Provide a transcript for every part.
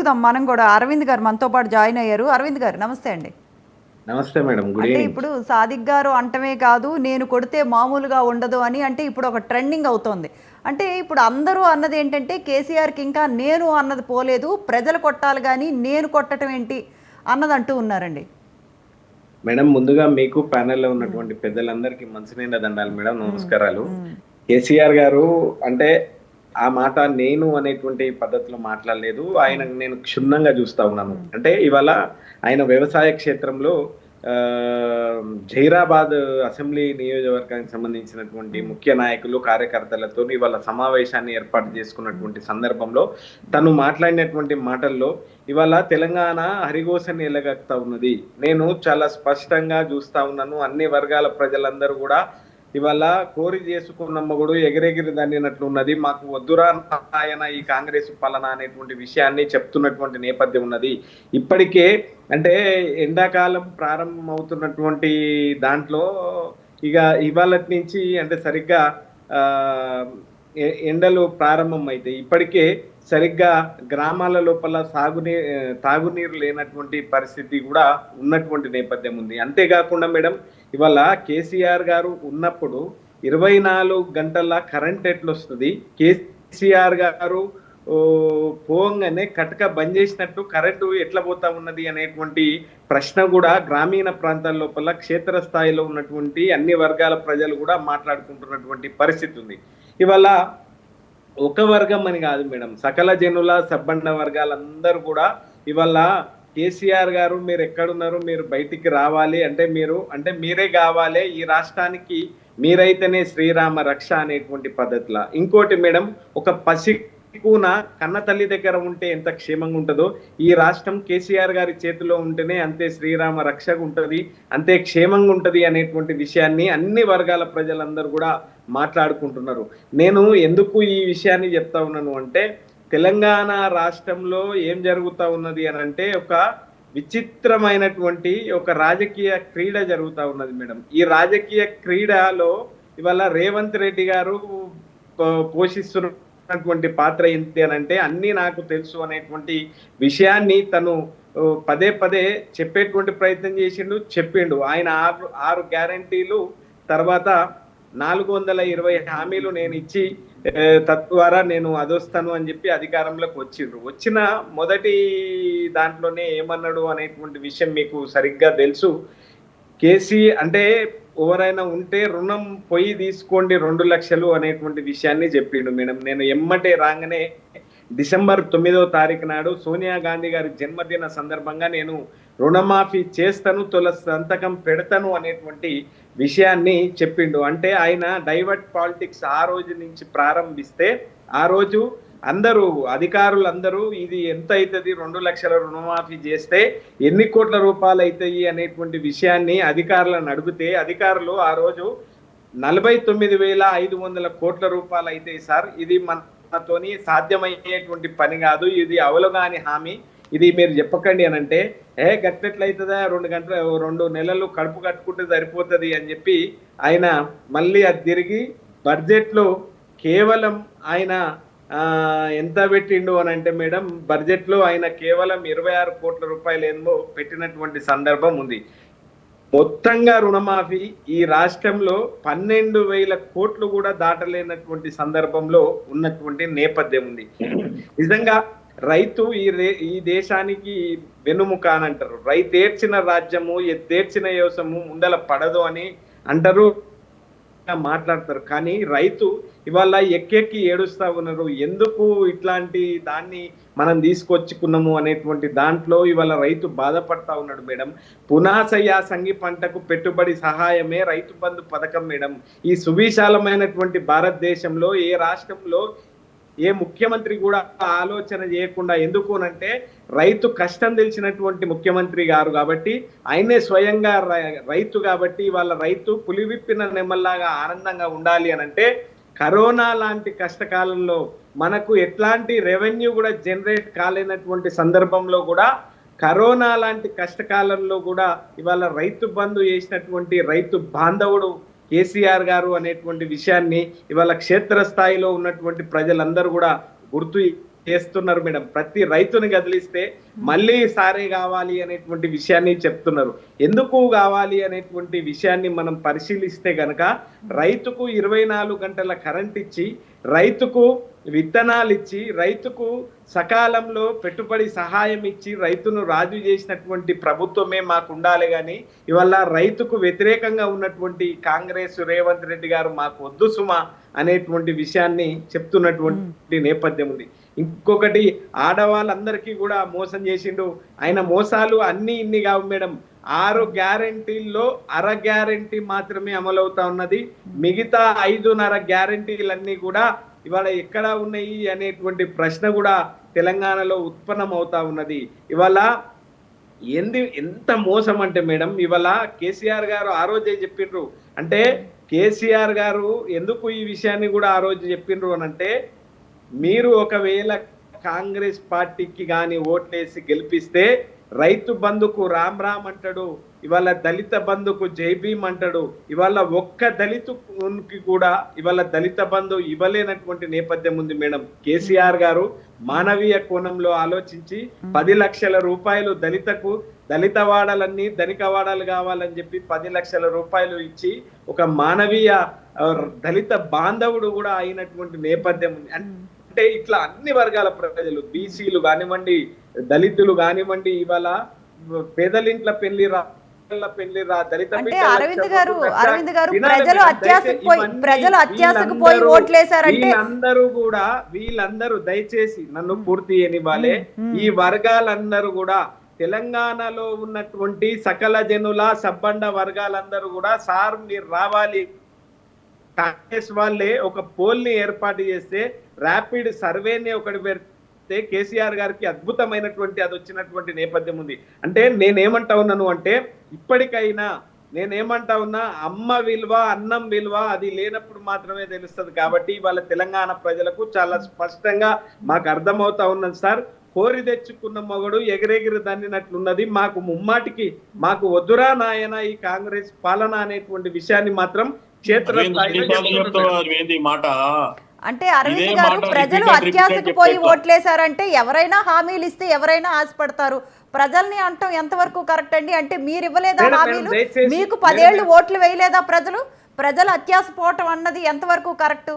చూద్దాం మనం కూడా అరవింద్ గారు మనతో పాటు జాయిన్ అయ్యారు. అరవింద్ గారు నమస్తే అండి. నమస్తే మేడం గుడ్ అంటే ఈవినింగ్. ఇప్పుడు సాదిక్ గారు అంటమే కాదు నేను కొడితే మామూలుగా ఉండదు అని అంటే ఇప్పుడు ఒక ట్రెండింగ్ అవుతోంది. అంటే ఇప్పుడు అందరూ అన్నది ఏంటంటే కేసీఆర్కి ఇంకా నేను అన్నది పోలేదు ప్రజలు కొట్టాలి కానీ నేను కొట్టడం ఏంటి అన్నది అంటూ ఉన్నారండి. మేడం ముందుగా మీకు ప్యానెల్లో ఉన్నటువంటి పెద్దలందరికీ మంచినీళ్ళ దండాలి మేడం నమస్కారాలు. కేసీఆర్ గారు అంటే ఆ మాట నేను అనేటువంటి పద్ధతిలో మాట్లాడలేదు. ఆయన నేను క్షుణ్ణంగా చూస్తా ఉన్నాను. అంటే ఇవాళ ఆయన వ్యవసాయ క్షేత్రంలో ఆ, జైరాబాద్ అసెంబ్లీ నియోజకవర్గానికి సంబంధించినటువంటి ముఖ్య నాయకులు కార్యకర్తలతో ఇవాళ సమావేశాన్ని ఏర్పాటు చేసుకున్నటువంటి సందర్భంలో తను మాట్లాడినటువంటి మాటల్లో ఇవాళ తెలంగాణ హరిగోసని ఎలగక్తా ఉన్నది. నేను చాలా స్పష్టంగా చూస్తా ఉన్నాను. అన్ని వర్గాల ప్రజలందరూ కూడా ఇవాళ కోరి చేసుకున్న మొగుడు ఎగిరెగిరి దండినట్లు ఉన్నది. మాకు వద్దురా ఆయన ఈ కాంగ్రెస్ పాలన అనేటువంటి విషయాన్ని చెప్తున్నటువంటి నేపథ్యం ఉన్నది. ఇప్పటికే అంటే ఎండాకాలం ప్రారంభం అవుతున్నటువంటి దాంట్లో ఇక ఇవాళ నుంచి అంటే సరిగ్గా ఆ, ఎండలు ప్రారంభం అయితే ఇప్పటికే సరిగ్గా గ్రామాల లోపల సాగునీ తాగునీరు లేనటువంటి పరిస్థితి కూడా ఉన్నటువంటి నేపథ్యం ఉంది. అంతేకాకుండా మేడం ఇవాళ కేసీఆర్ గారు ఉన్నప్పుడు ఇరవై నాలుగు గంటల కరెంట్ ఎట్లొస్తుంది? కేసీఆర్ గారు పోంగానే కటక బంద్ చేసినట్టు కరెంటు ఎట్లా పోతా ఉన్నది అనేటువంటి ప్రశ్న కూడా గ్రామీణ ప్రాంతాల లోపల క్షేత్రస్థాయిలో ఉన్నటువంటి అన్ని వర్గాల ప్రజలు కూడా మాట్లాడుకుంటున్నటువంటి పరిస్థితి ఉంది. ఇవాళ ఒక వర్గం అని కాదు మేడం. సకల జనుల సబ్బండ వర్గాలందరూ కూడా ఇవాళ కేసీఆర్ గారు మీరు ఎక్కడున్నారు మీరు బయటికి రావాలి. అంటే మీరు అంటే మీరే కావాలి. ఈ రాష్ట్రానికి మీరైతేనే శ్రీరామ రక్ష అనేటువంటి పద్ధతిలో. ఇంకోటి మేడం ఒక పసి కూన కన్న తల్లి దగ్గర ఉంటే ఎంత క్షేమంగా ఉంటుందో ఈ రాష్ట్రం కేసీఆర్ గారి చేతిలో ఉంటేనే అంతే శ్రీరామ రక్షగా ఉంటుంది అంతే క్షేమంగా ఉంటుంది అనేటువంటి విషయాన్ని అన్ని వర్గాల ప్రజలందరూ కూడా మాట్లాడుకుంటున్నారు. నేను ఎందుకు ఈ విషయాన్ని చెప్తా ఉన్నాను అంటే తెలంగాణ రాష్ట్రంలో ఏం జరుగుతూ ఉన్నది అని అంటే ఒక విచిత్రమైనటువంటి ఒక రాజకీయ క్రీడ జరుగుతూ ఉన్నది మేడం. ఈ రాజకీయ క్రీడలో ఇవాళ రేవంత్ రెడ్డి గారు పో- పోషిస్తున్నటువంటి పాత్ర ఏంటి అని అంటే అన్ని నాకు తెలుసు అనేటువంటి విషయాన్ని తను పదే పదే చెప్పేటువంటి ప్రయత్నం చేసిండు చెప్పిండు. ఆయన ఆరు ఆరు గ్యారంటీలు తర్వాత నాలుగు వందల ఇరవై హామీలు నేను ఇచ్చి తద్వారా నేను అదొస్తాను అని చెప్పి అధికారంలోకి వచ్చిండ్రు. వచ్చిన మొదటి దాంట్లోనే ఏమన్నాడు అనేటువంటి విషయం మీకు సరిగ్గా తెలుసు. కేసీ అంటే ఎవరైనా ఉంటే రుణం పొయ్యి తీసుకోండి రెండు లక్షలు అనేటువంటి విషయాన్ని చెప్పిండు మేడం. నేను ఎమ్మటే రాగానే డిసెంబర్ తొమ్మిదో తారీఖు నాడు సోనియా గాంధీ గారి జన్మదిన సందర్భంగా నేను రుణమాఫీ చేస్తాను తొల సంతకం పెడతాను అనేటువంటి విషయాన్ని చెప్పిండు. అంటే ఆయన డైవర్ట్ పాలిటిక్స్ ఆ రోజు నుంచి ప్రారంభిస్తే ఆ రోజు అందరూ అధికారులు అందరూ ఇది ఎంత అవుతుంది రెండు లక్షల రుణమాఫీ చేస్తే ఎన్ని కోట్ల రూపాయలు అవుతాయి అనేటువంటి విషయాన్ని అధికారులను అడిగితే అధికారులు ఆ రోజు నలభై తొమ్మిది వేల ఐదు వందల కోట్ల రూపాయలు అయితే సార్. ఇది మన మనతోని సాధ్యమయ్యేటువంటి పని కాదు. ఇది అవలగాని హామీ. ఇది మీరు చెప్పకండి అని అంటే ఏ గట్టెట్లయితుందా? రెండు గంటలు రెండు నెలలు కడుపు కట్టుకుంటే సరిపోతుంది అని చెప్పి ఆయన మళ్ళీ అది తిరిగి బడ్జెట్లో కేవలం ఆయన ఆ, ఎంత పెట్టిండు అని అంటే మేడం బడ్జెట్లో ఆయన కేవలం ఇరవై ఆరు కోట్ల రూపాయలు ఏమో పెట్టినటువంటి సందర్భం ఉంది. మొత్తంగా రుణమాఫీ ఈ రాష్ట్రంలో పన్నెండు వేల కోట్లు కూడా దాటలేనటువంటి సందర్భంలో ఉన్నటువంటి నేపథ్యం ఉంది. నిజంగా రైతు ఈ రే ఈ దేశానికి వెన్నుముక అని అంటారు. రైతేర్చిన రాజ్యము ఎత్తేర్చిన యోసము ముందల పడదు అని అంటారు. మాట్లాడతారు. కానీ రైతు ఇవాళ ఎక్కెక్కి ఏడుస్తా ఉన్నారు. ఎందుకు ఇట్లాంటి దాన్ని మనం తీసుకొచ్చుకున్నాము అనేటువంటి దాంట్లో ఇవాళ రైతు బాధపడతా ఉన్నాడు మేడం. పునాసయ్య సంగి పంటకు పెట్టుబడి సహాయమే రైతు బంధు పథకం మేడం. ఈ సువిశాలమైనటువంటి భారతదేశంలో ఏ రాష్ట్రంలో ఏ ముఖ్యమంత్రి కూడా ఆలోచన చేయకుండా ఎందుకు అంటే రైతు కష్టం తెలిసినటువంటి ముఖ్యమంత్రి గారు కాబట్టి ఆయనే స్వయంగా రై- రైతు కాబట్టి వాళ్ళ రైతు పులివిప్పిన నెమ్మల్లాగా ఆనందంగా ఉండాలి అని అంటే కరోనా లాంటి కష్టకాలంలో మనకు ఎట్లాంటి రెవెన్యూ కూడా జనరేట్ కాలేనటువంటి సందర్భంలో కూడా కరోనా లాంటి కష్టకాలంలో కూడా ఇవాళ రైతు బంధు చేసినటువంటి రైతు బాంధవుడు కేసీఆర్ గారు అనేటువంటి విషయాన్ని ఇవాళ క్షేత్రస్థాయిలో ఉన్నటువంటి ప్రజలందరూ కూడా గుర్తు చేస్తున్నారు మేడం. ప్రతి రైతుని కదిలిస్తే మళ్ళీ సారే కావాలి అనేటువంటి విషయాన్ని చెప్తున్నారు. ఎందుకు కావాలి అనేటువంటి విషయాన్ని మనం పరిశీలిస్తే గనక రైతుకు ఇరవై నాలుగు గంటల కరెంట్ ఇచ్చి రైతుకు విత్తనాలు ఇచ్చి రైతుకు సకాలంలో పెట్టుబడి సహాయం ఇచ్చి రైతును రాజు చేసినటువంటి ప్రభుత్వమే మాకు ఉండాలి కానీ ఇవాళ రైతుకు వ్యతిరేకంగా ఉన్నటువంటి కాంగ్రెస్ రేవంత్ రెడ్డి గారు మాకు వద్దు సుమా అనేటువంటి విషయాన్ని చెప్తున్నటువంటి నేపథ్యం ఉంది. ఇంకొకటి ఆడవాళ్ళందరికీ కూడా మోసం చేసిండు. ఆయన మోసాలు అన్ని ఇన్ని కావు మేడం. ఆరు గ్యారంటీల్లో అర గ్యారంటీ మాత్రమే అమలవుతా ఉన్నది. మిగతా ఐదున్నర గ్యారంటీలన్నీ కూడా ఇవాళ ఎక్కడ ఉన్నాయి అనేటువంటి ప్రశ్న కూడా తెలంగాణలో ఉత్పన్నం అవుతా ఉన్నది. ఇవాళ ఎంది ఎంత మోసం అంటే మేడం ఇవాళ కేసీఆర్ గారు ఆ రోజే చెప్పిండ్రు అంటే కేసీఆర్ గారు ఎందుకు ఈ విషయాన్ని కూడా ఆ రోజు చెప్పిండ్రు అని అంటే మీరు ఒకవేళ కాంగ్రెస్ పార్టీకి కానీ ఓట్లేసి గెలిపిస్తే రైతు బంధుకు రామ్ రామ్ అంటాడు ఇవాళ దళిత బంధుకు జై అంటాడు ఇవాళ ఒక్క దళితుకి కూడా ఇవాళ దళిత బంధు ఇవ్వలేనటువంటి నేపథ్యం ఉంది మేడం. కేసీఆర్ గారు మానవీయ కోణంలో ఆలోచించి పది లక్షల రూపాయలు దళితకు దళిత వాడలన్నీ ధనిక వాడాలు కావాలని చెప్పి పది లక్షల రూపాయలు ఇచ్చి ఒక మానవీయ దళిత బాంధవుడు కూడా అయినటువంటి నేపథ్యం ఉంది. అంటే ఇట్లా అన్ని వర్గాల ప్రజలు బీసీలు కానివ్వండి దళితులు కానివ్వండి ఇవాళ పేదలింట్ల పెళ్ళి రా పిల్లల పెళ్ళి రా దళిత అంటే బిడ్డల అరవింద్ గారు చదువు అరవింద్ గారు వినాలి ప్రజలు మేడం, అత్యాసకు దయచేసి పోయి ఇవన్నీ ప్రజలు అత్యాసకు పోయి వీళ్ళందరూ- కూడా వీళ్ళందరూ దయచేసి నన్ను పూర్తి చేయనివ్వాలి. ఈ వర్గాలందరూ కూడా తెలంగాణలో ఉన్నటువంటి సకల జనుల సబ్బండ వర్గాలందరూ కూడా సార్ మీరు రావాలి. కాంగ్రెస్ వాళ్ళే ఒక పోల్ని ఏర్పాటు చేస్తే ర్యాపిడ్ సర్వేని ఒకటి పెడితే కేసీఆర్ గారికి అద్భుతమైనటువంటి అది వచ్చినటువంటి నేపథ్యం ఉంది. అంటే నేనేమంటా ఉన్నాను అంటే ఇప్పటికైనా నేనేమంటా ఉన్నా అమ్మ విలువ అన్నం విలువ అది లేనప్పుడు మాత్రమే తెలుస్తుంది కాబట్టి వాళ్ళ తెలంగాణ ప్రజలకు చాలా స్పష్టంగా మాకు అర్థమవుతా ఉన్నది సార్. కోరి తెచ్చుకున్న మొగడు ఎగిరెగిరి దన్నినట్లున్నది మాకు ముమ్మాటికి మాకు వద్దురా నాయన ఈ కాంగ్రెస్ పాలన అనేటువంటి విషయాన్ని మాత్రం మాట? అంటే అరవింద్ గారు ప్రజలు అని పోయి. ఓట్లేశారంటే ఎవరైనా హామీలు ఇస్తే ఎవరైనా ఆశపడతారు. ప్రజల్ని అంటాం ఎంతవరకు కరెక్ట్ అండి? అంటే మీరు ఇవ్వలేదా హామీలు? మీకు పదేళ్ళు. ఓట్లు వేయలేదా ప్రజలు? ప్రజలు అత్యాస పోవటం అన్నది ఎంతవరకు కరెక్ట్?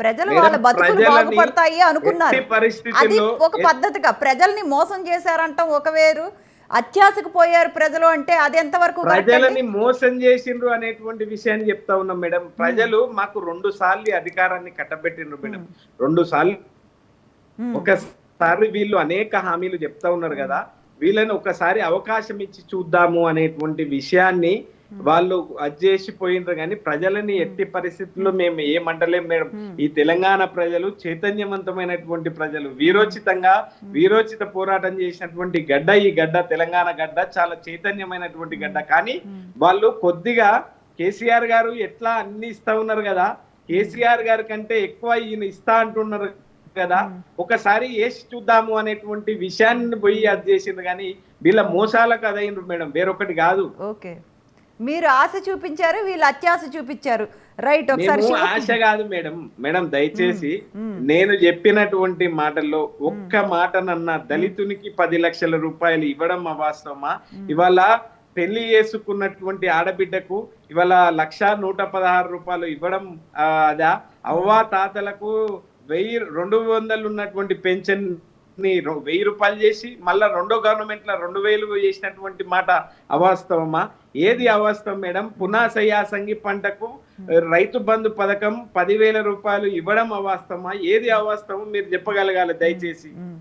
ప్రజలు వాళ్ళ బతుకులు బాగుపడతాయి అనుకున్నారు. అది ఒక పద్ధతిగా ప్రజల్ని మోసం చేశారంటాం ఒక వేరు. అత్యాసకు పోయారు ప్రజలు అంటే అది ఎంతవరకు? ప్రజలని మోసం చేసిండ్రు అనేటువంటి విషయాన్ని చెప్తా ఉన్నాం మేడం. ప్రజలు మాకు రెండు సార్లు అధికారాన్ని కట్టబెట్టిండ్రు మేడం. రెండు సార్లు. ఒకసారి వీళ్ళు అనేక హామీలు చెప్తా ఉన్నారు కదా. వీళ్ళని ఒకసారి అవకాశం ఇచ్చి చూద్దాము అనేటువంటి విషయాన్ని వాళ్ళు అది చేసిపోయినరు కానీ ప్రజలని ఎట్టి పరిస్థితుల్లో మేము ఏమంటలేం మేడం ఈ తెలంగాణ ప్రజలు చైతన్యవంతమైనటువంటి ప్రజలు. వీరోచితంగా వీరోచిత పోరాటం చేసినటువంటి గడ్డ ఈ గడ్డ తెలంగాణ గడ్డ చాలా చైతన్యమైనటువంటి గడ్డ. కానీ వాళ్ళు కొద్దిగా కేసీఆర్ గారు ఎట్లా అన్ని ఇస్తా ఉన్నారు కదా కేసీఆర్ గారి కంటే ఎక్కువ ఈయన ఇస్తా అంటున్నారు కదా ఒకసారి వేసి చూద్దాము అనేటువంటి విషయాన్ని పోయి అది చేసిండ్రు కానీ వీళ్ళ మోసాలకు అదైండ్రు మేడం. వేరొకటి కాదు. ఓకే మీరు ఆశ చూపించారు వీళ్ళు అత్యాశ చూపించారు. రైట్ ఒకసారి ఆశ కాదు. మేడం. మేడం దయచేసి నేను చెప్పినటువంటి మాటల్లో ఒక్క మాటనన్న దళితునికి పది లక్షల రూపాయలు ఇవ్వడం అవాస్తవమా? ఇవాళ పెళ్ళి చేసుకున్నటువంటి ఆడబిడ్డకు ఇవాళ లక్ష నూట పదహారు రూపాయలు ఇవ్వడం అదా? అవ్వ తాతలకు వెయ్యి రెండు వందలు ఉన్నటువంటి పెన్షన్ ని వెయ్యి రూపాయలు చేసి మళ్ళా రెండో గవర్నమెంట్లో రెండు వేలు చేసినటువంటి మాట అవాస్తవమా? ఏది అవాస్తవం మేడం? పునాసయ్యా సంగి పంటకు రైతు బంధు పథకం పదివేల రూపాయలు ఇవ్వడం అవాస్తవమా? ఏది అవాస్తవం? మీరు చెప్పగలగాలి దయచేసి. ఉమ్.